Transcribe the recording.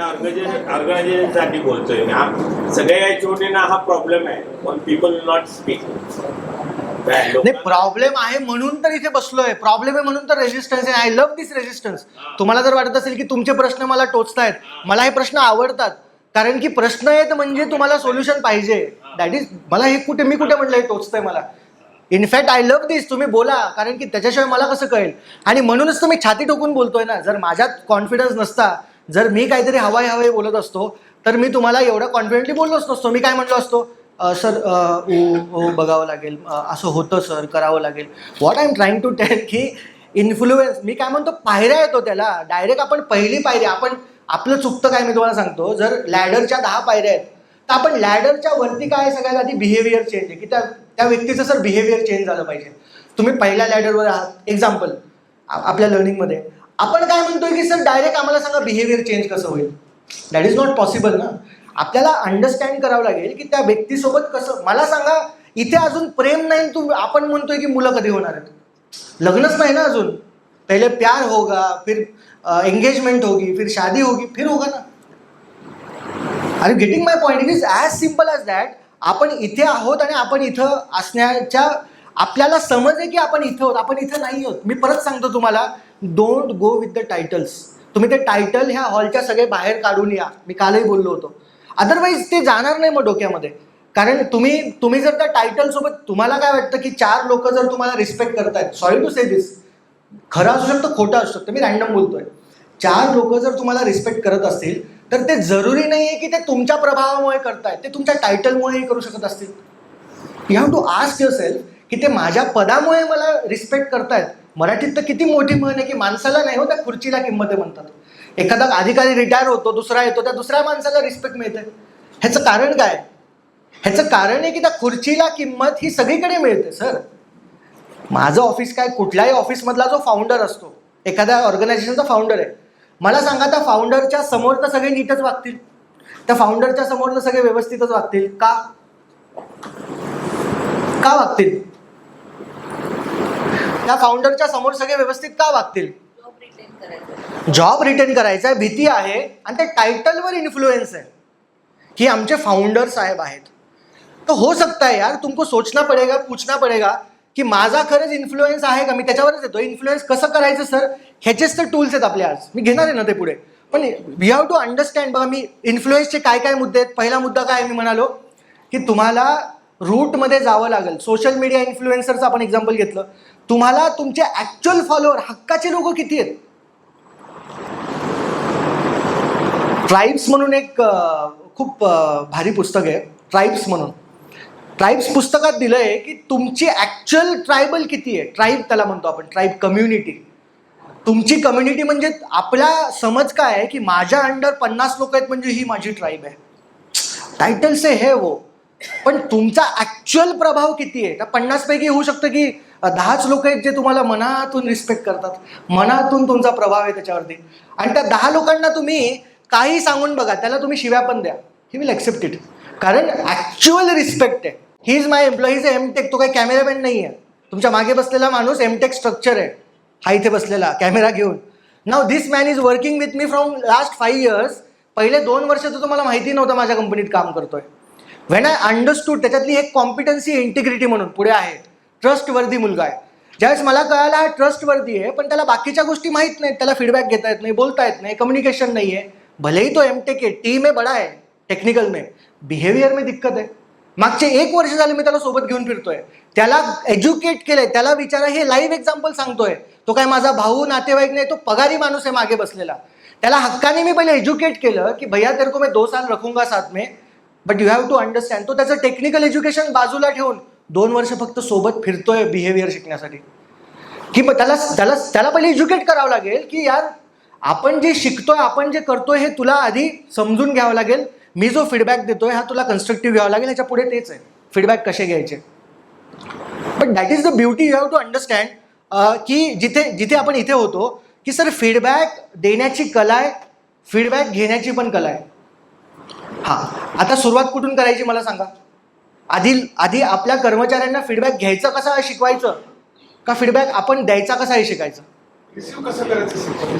ऑर्गनायझेशनसाठी बोलतोय मी हा सगळ्या एचओडीना हा प्रॉब्लेम आहे पण पीपल नॉट स्पीक नाही प्रॉब्लेम आहे म्हणून तर इथे बसलोय. प्रॉब्लेम आहे म्हणून तर रेजिस्टन्स आहे. आय लव्ह दिस रेजिस्टन्स तुम्हाला जर वाटत असेल की तुमचे प्रश्न मला टोचतायत मला हे प्रश्न आवडतात. कारण की प्रश्न आहेत म्हणजे तुम्हाला सोल्युशन पाहिजे. दॅट इज मला हे कुठे मी कुठे म्हटलं हे टोचतंय मला. इनफॅक्ट आय लव्ह दिस तुम्ही बोला. कारण की त्याच्याशिवाय मला कसं कळेल? आणि म्हणूनच तर मी छाती ठोकून बोलतोय ना. जर माझ्यात कॉन्फिडन्स नसता जर मी काहीतरी हवाई हवाई बोलत असतो तर मी तुम्हाला एवढं कॉन्फिडेंटली बोललोच नसतो मी काय म्हटलो असतो? सर ओ बघावं लागेल. असं होतं सर करावं लागेल. What I am trying to tell की इन्फ्लुएन्स मी काय म्हणतो? पायऱ्या येतो त्याला. डायरेक्ट आपण पहिली पायरी आपण आपलं चुकतं काय मी तुम्हाला सांगतो? जर लॅडरच्या दहा पायऱ्या आहेत तर आपण लॅडरच्या वरती काय सगळ्यात आधी बिहेवियर चेंज आहे. की त्या त्या व्यक्तीचं सर बिहेवियर चेंज झालं पाहिजे. तुम्ही पहिल्या लॅडरवर आहात. एक्झाम्पल आपल्या लर्निंगमध्ये आपण काय म्हणतोय की सर डायरेक्ट आम्हाला सांगा बिहेवियर चेंज कसं होईल? दॅट इज नॉट पॉसिबल ना? आपल्याला अंडरस्टँड करावं लागेल की त्या व्यक्तीसोबत कसं मला सांगा इथे अजून प्रेम नाही तू आपण म्हणतोय की मुलं कधी होणार आहेत? लग्नच नाही ना अजून? पहिले प्यार होगा फिर एंगेजमेंट होगी फिर शादी होगी फिर होगा ना? अरे getting my point it is as simple as that आपण इथे आहोत आणि आपण इथं असण्याच्या आपल्याला समज आहे की आपण इथं आहोत आपण इथं नाही आहोत. मी परत सांगतो तुम्हाला don't go with the titles तुम्ही ते टायटल ह्या हॉलच्या सगळे बाहेर काढून या. मी कालही बोललो होतो. अदरवाईज ते जाणार नाही मग डोक्यामध्ये. कारण तुम्ही तुम्ही जर त्या टायटल सोबत तुम्हाला काय वाटतं की चार लोक जर तुम्हाला रिस्पेक्ट करतायत सॉरी टू से दिस खरं असू शकतं खोटं असू शकतं मी रॅन्डम बोलतोय. चार लोक जर तुम्हाला रिस्पेक्ट करत असतील तर ते जरुरी नाही आहे की ते तुमच्या प्रभावामुळे करतायत ते तुमच्या टायटलमुळेही करू शकत असतील. You have to ask yourself की ते माझ्या पदामुळे मला रिस्पेक्ट करतायत मराठीत तर किती मोठी म्हण आहे की माणसाला नाही हो त्या खुर्चीला किंमत आहे म्हणतात. एखादा अधिकारी रिटायर होतो दुसरा येतो त्या दुसऱ्या माणसाला रिस्पेक्ट मिळते. ह्याचं कारण काय? ह्याचं कारण आहे की त्या खुर्चीला किंमत ही सगळीकडे मिळते सर. माझं ऑफिस काय कुठल्याही ऑफिसमधला जो फाउंडर असतो एखाद्या ऑर्गनायझेशनचा फाउंडर आहे मला सांगा त्या फाउंडरच्या समोर तर सगळे नीटच वागतील. त्या फाउंडरच्या समोर तर सगळे व्यवस्थितच वागतील. का? का वागतील? त्या फाउंडरच्या समोर सगळे व्यवस्थित का वागतील? जॉब रिटेन करायचा जॉब रिटर्न करायचा आहे भीती आहे आणि त्या टायटलवर इन्फ्लुएन्स है कि हमचे फाउंडर साहेब आहेत. तो हो सकता है यार तुमको सोचना पडेगा पूछना पडेगा की माझा खरंच इन्फ्लुएन्स आहे का? मी त्याच्यावरच येतो. इन्फ्लुएन्स कसं करायचं सर ह्याचेच तर टूल्स आहेत आपले आज. मी घेणार आहे ना ते पुढे. पण वी हॅव टू अंडरस्टँड बघा मी इन्फ्लुएन्सचे काय काय मुद्दे आहेत? पहिला मुद्दा काय आहे? मी म्हणालो की तुम्हाला रूटमध्ये जावं लागेल. सोशल मीडिया इन्फ्लुएन्सरचं आपण एक्झाम्पल घेतलं. तुम्हाला तुमचे ॲक्च्युअल फॉलोअर हक्काचे लोक किती आहेत? ट्राईब्स म्हणून एक खूप भारी पुस्तक आहे. ट्राईब्स म्हणून. ट्राईब्स पुस्तकात दिलं आहे की तुमची ॲक्च्युअल ट्रायबल किती आहे? ट्राईब त्याला म्हणतो आपण ट्राईब कम्युनिटी तुमची कम्युनिटी म्हणजे आपला समज काय आहे की माझ्या अंडर पन्नास लोक आहेत म्हणजे ही माझी ट्राईब आहे. टायटल्स हे वो. पण तुमचा ॲक्च्युअल प्रभाव किती आहे? त्या पन्नासपैकी होऊ शकतं की दहाच लोक आहेत जे तुम्हाला मनातून रिस्पेक्ट करतात. मनातून तुमचा प्रभाव आहे त्याच्यावरती. आणि त्या दहा लोकांना तुम्ही काही सांगून बघा त्याला तुम्ही शिव्या पण द्या. ही विल ॲक्सेप्ट इट कारण ॲक्च्युअल रिस्पेक्ट आहे. He is my employees MTech तो काही कॅमेरामॅन नाही आहे. तुमच्या मागे बसलेला माणूस एमटेक स्ट्रक्चर आहे. हा इथे बसलेला कॅमेरा घेऊन. नाव this man is working with me from last five years पहिले दोन वर्ष तर तुम्हाला माहिती नव्हतं माझ्या कंपनीत काम करतोय. वेन आय अंडरस्टूड त्याच्यातली एक कॉम्पिटन्सी इंटिग्रिटी म्हणून पुढे आहे. ट्रस्टवर्दी मुलगा आहे. ज्यावेळेस मला कळाला हा ट्रस्टवर्दी आहे पण त्याला बाकीच्या गोष्टी माहीत नाहीत. त्याला फीडबॅक घेता येत नाही बोलता येत नाही कम्युनिकेशन नाही आहे भलेही तो एम टेक आहे टीम आहे बडा आहे टेक्निकल में बिहेवियर में दिक्कत आहे. मागचे एक वर्ष झाले मी त्याला सोबत घेऊन फिरतोय. त्याला एज्युकेट केलंय. त्याला विचारा हे लाईव्ह एक्झाम्पल सांगतोय. तो काय माझा भाऊ नातेवाईक नाही तो पगारी माणूस आहे मागे बसलेला. त्याला हक्काने मी पहिले एज्युकेट केलं की भैया तेरे को मैं दो साल रखूंगा साथ में. But you have to understand तो त्याचं टेक्निकल एज्युकेशन बाजूला ठेवून दोन वर्ष फक्त सोबत फिरतोय बिहेवियर शिकण्यासाठी. की मग त्याला त्याला त्याला पहिले एज्युकेट करावं लागेल की यार आपण जे शिकतोय आपण जे करतोय हे तुला आधी समजून घ्यावं लागेल. मी जो फीडबॅक देतोय हा तुला कन्स्ट्रक्टिव्ह घ्यावा लागेल ह्याच्या पुढे तेच आहे. फीडबॅक कसे घ्यायचे? But that is the beauty you have to understand की जिथे जिथे आपण इथे होतो की सर फीडबॅक देण्याची कला आहे फीडबॅक घेण्याची पण कला आहे. हां. आता सुरुवात कुठून करायची मला सांगा? आधी आधी आपल्या कर्मचाऱ्यांना फीडबॅक घ्यायचं कसं आहे शिकवायचं? का फीडबॅक आपण द्यायचा कसा आहे शिकायचं? कसं करायचं?